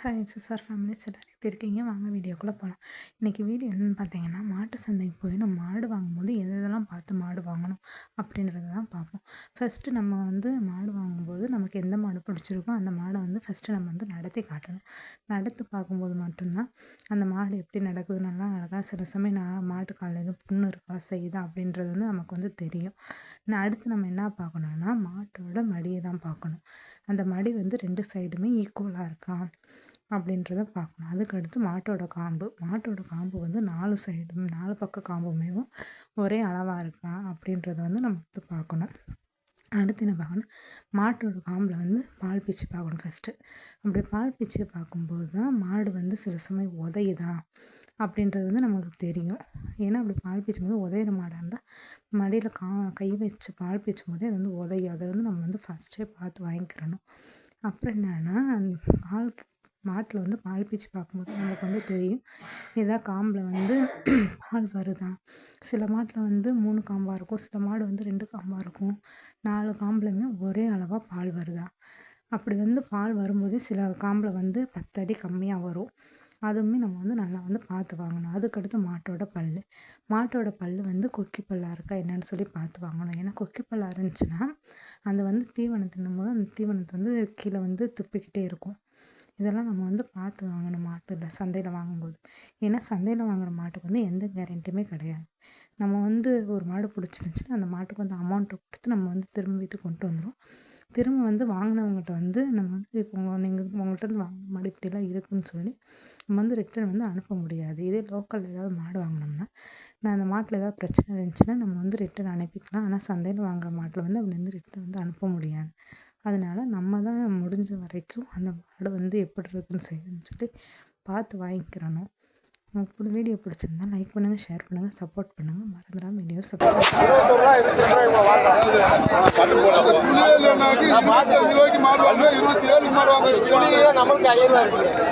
Hi sister families எல்லோரும் எப்படி இருக்கீங்க? வாங்க வீடியோக்குள்ளே போகலாம் இன்றைக்கி வீடியோ என்னென்னு பார்த்தீங்கன்னா மாட்டு சந்தைக்கு போய் நம்ம மாடு வாங்கும்போது எது எதெல்லாம் பார்த்து அப்படின்றத தான் பார்ப்போம். ஃபஸ்ட்டு நம்ம வந்து மாடு வாங்கும்போது நமக்கு எந்த மாடு பிடிச்சிருக்கோ அந்த மாடை வந்து ஃபஸ்ட்டு நம்ம வந்து நடத்தி காட்டணும். நடத்து பார்க்கும்போது மட்டும்தான் அந்த மாடு எப்படி நடக்குது நல்லா அழகாக சில சமயம் நான் மாட்டு காலில் எதுவும் புண்ணு இருக்கா செய்யுதா அப்படின்றது வந்து நமக்கு வந்து தெரியும். நான் அடுத்து நம்ம என்ன பார்க்கணுன்னா மாட்டோட மடியை தான் பார்க்கணும். அந்த மடி வந்து ரெண்டு சைடுமே ஈக்குவலாக இருக்கா? அப்படின்றத பார்க்கணும். அதுக்கடுத்து மாட்டோட காம்பு. மாட்டோட காம்பு வந்து நாலு சைடும் நாலு பக்க காம்புமே ஒரே அளவாக இருக்கா அப்படின்றத வந்து நம்ம வந்து பார்க்கணும். அடுத்து என்ன பார்க்கணும்? மாட்டோட காம்பில் வந்து பால் பீச்சு பார்க்கணும் ஃபஸ்ட்டு அப்படி பால் பிச்சு பார்க்கும்போது தான் மாடு வந்து சில சமயம் உதையுதா அப்படின்றது வந்து நமக்கு தெரியும். ஏன்னா அப்படி பால் பீச்சும் போது உதையிற மாடாக இருந்தால் மடியில் கா கை வச்சு பால் பீச்சும் போதே அது வந்து உதையும். அதை வந்து நம்ம வந்து ஃபஸ்ட்டே பார்த்து வாங்கிக்கிறணும். அப்புறம் என்னென்னா அந்த பால் மாட்டில் வந்து பால் பீச்சு பார்க்கும்போது நமக்கு வந்து தெரியும். இதான் காம்பில் வந்து பால் வருதா? சில மாட்டில் வந்து மூணு காம்பாக இருக்கும். சில மாடு வந்து ரெண்டு காம்பாக இருக்கும். நாலு காம்புலையுமே ஒரே அளவாக பால் வருதா? அப்படி வந்து பால் வரும்போது சில காம்பில் வந்து பத்தடி கம்மியாக வரும். அதுவுமே நம்ம வந்து நல்லா வந்து பார்த்து வாங்கணும். அதுக்கடுத்து மாட்டோட பல் மாட்டோட பல் வந்து கொக்கி பல்லாக இருக்கா என்னென்னு சொல்லி பார்த்து வாங்கணும். ஏன்னா கொக்கி பல்லாக இருந்துச்சுன்னா அது வந்து தீவனம் தின்னும்போது அந்த தீவனத்தை வந்து கீழே வந்து துப்பிக்கிட்டே இருக்கும். இதெல்லாம் நம்ம வந்து பார்த்து வாங்கணும் மாட்டில் சந்தையில் வாங்கும்போது. ஏன்னா சந்தையில் வாங்குகிற மாட்டுக்கு வந்து எந்த கேரண்டியுமே கிடையாது. நம்ம வந்து ஒரு மாடு பிடிச்சிருந்துச்சின்னா அந்த மாட்டுக்கு வந்து அமௌண்ட்டை கொடுத்து நம்ம வந்து திரும்ப வீட்டுக்கு கொண்டு வந்துடும் திரும்ப வந்து வாங்கினவங்கள்ட்ட வந்து நம்ம வந்து இப்போ நீங்கள் உங்கள்கிட்ட இருந்து வாங்க மாடு இப்படிலாம் இருக்குதுன்னு சொல்லி நம்ம வந்து ரிட்டர்ன் வந்து அனுப்ப முடியாது. இதே லோக்கலில் ஏதாவது மாடு வாங்கினோம்னா நான் அந்த மாட்டில் ஏதாவது பிரச்சனை இருந்துச்சுன்னா நம்ம வந்து ரிட்டர்ன் அனுப்பிக்கலாம். ஆனால் சந்தையில் வாங்குகிற மாட்டில் வந்து அப்படி வந்து ரிட்டர்ன் வந்து அனுப்ப முடியாது. அதனால் நம்ம தான் முடிஞ்ச வரைக்கும் அந்த மாடு வந்து எப்படி இருக்குன்னு செய்யணும்னு சொல்லி பார்த்து வாங்கிக்கிறணும். உங்களுக்கு வீடியோ பிடிச்சிருந்தா லைக் பண்ணுங்கள் ஷேர் பண்ணுங்கள் சப்போர்ட் பண்ணுங்கள் மறந்துடாம வீடியோ சப்போர்ட் நம்மளுக்கு ஐயாயிரம் இருக்கட்டும்.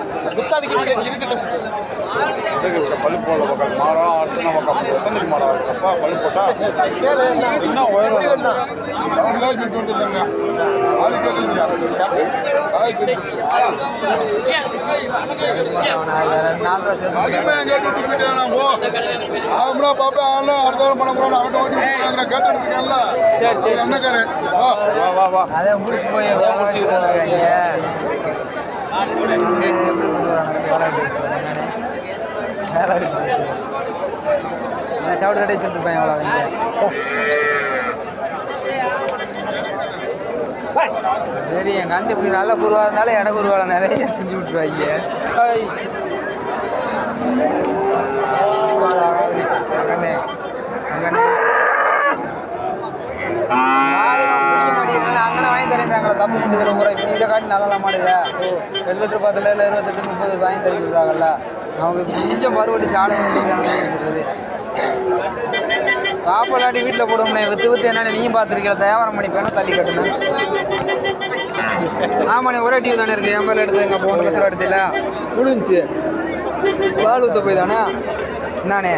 பள்ளி போட பக்கம் மாறம் அர்ச்சனை பக்கம் எத்தனை மாடம் இருக்குப்பா பள்ளி போட்டா இன்னும் உயரம். அவங்களா பாப்பா அடுத்த வாரம் பண்ண போறோம் ஓட்டி சரி சரி வா வா வா முடிச்சு போய் சவுடு கடை வச்சுருப்பேன் எவ்வளோ சரி என் கண்டு இப்படி நல்ல குருவாக இருந்தாலும் இட குருவாக நிறைய செஞ்சு விட்டுருவாங்க அங்கண்ணே அங்கண்ணே அங்கே வாங்கி தரேன்றாங்களா தப்பு கொண்டு தர முறை இப்போ இதை காட்டி நல்லா மாடுங்க ரெண்டு லிட்டர் பத்துல இல்லை இருபத்தெட்டு முப்பது வாங்கி தரி விடுறாங்கல்ல அவங்க கொஞ்சம் மறுபடி சாலை இருக்கிறது காப்பலாட்டி வீட்டில் போடுவோம்ண்ணே வித்து வித்து என்னென்ன நீயும் பார்த்துருக்கீங்க தேவாரம் பண்ணி பேனா தள்ளி கட்டுனேன் ஆமாண்ணே ஒரே டிவி தானே இருக்குது என் பேர் எடுத்து எங்கள் போன லட்சம் எடுத்துல விழுந்துச்சு பால் ஊற்ற போய் தானே என்னானே?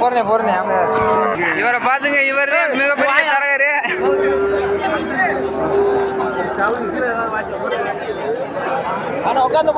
போறேன் போறேன் இவரை பாத்துங்க இவர் மிகப்பெரிய தரகரு. உட்காந்து